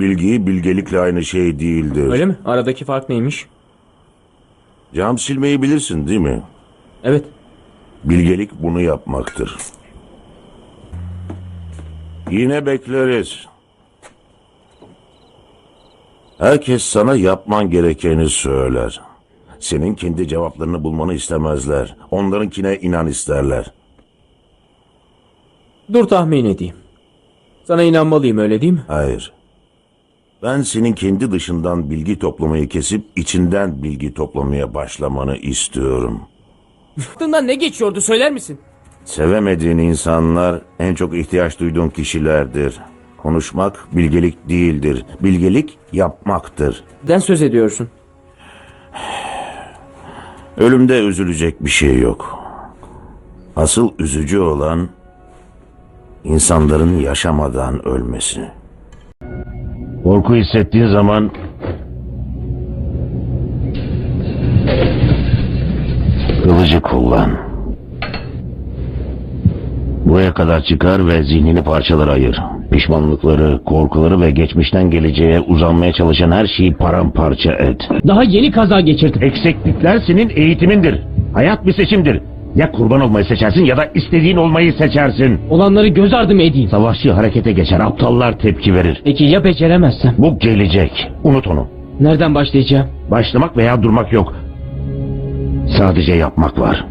bilgi bilgelikle aynı şey değildir. Öyle mi? Aradaki fark neymiş? Cam silmeyi bilirsin değil mi? Evet. Bilgelik bunu yapmaktır. Yine bekleriz. Herkes sana yapman gerekeni söyler. Senin kendi cevaplarını bulmanı istemezler. Onlarınkine inan isterler. Dur tahmin edeyim. Sana inanmalıyım öyle değil mi? Hayır. Ben senin kendi dışından bilgi toplamayı kesip içinden bilgi toplamaya başlamanı istiyorum. Aklından ne geçiyordu söyler misin? Sevemediğin insanlar en çok ihtiyaç duyduğun kişilerdir. Konuşmak bilgelik değildir. Bilgelik yapmaktır. Den söz ediyorsun. Ölümde üzülecek bir şey yok. Asıl üzücü olan insanların yaşamadan ölmesi. Korku hissettiğin zaman kılıcı kullan. Buraya kadar çıkar ve zihnini parçalara ayır. Pişmanlıkları, korkuları ve geçmişten geleceğe uzanmaya çalışan her şeyi paramparça et. Daha yeni kaza geçirdim. Eksiklikler senin eğitimindir. Hayat bir seçimdir. Ya kurban olmayı seçersin ya da istediğin olmayı seçersin. Olanları göz ardı mı edeyim? Savaşçı harekete geçer, aptallar tepki verir. Peki ya beceremezsem? Bu gelecek. Unut onu. Nereden başlayacağım? Başlamak veya durmak yok. Sadece yapmak var.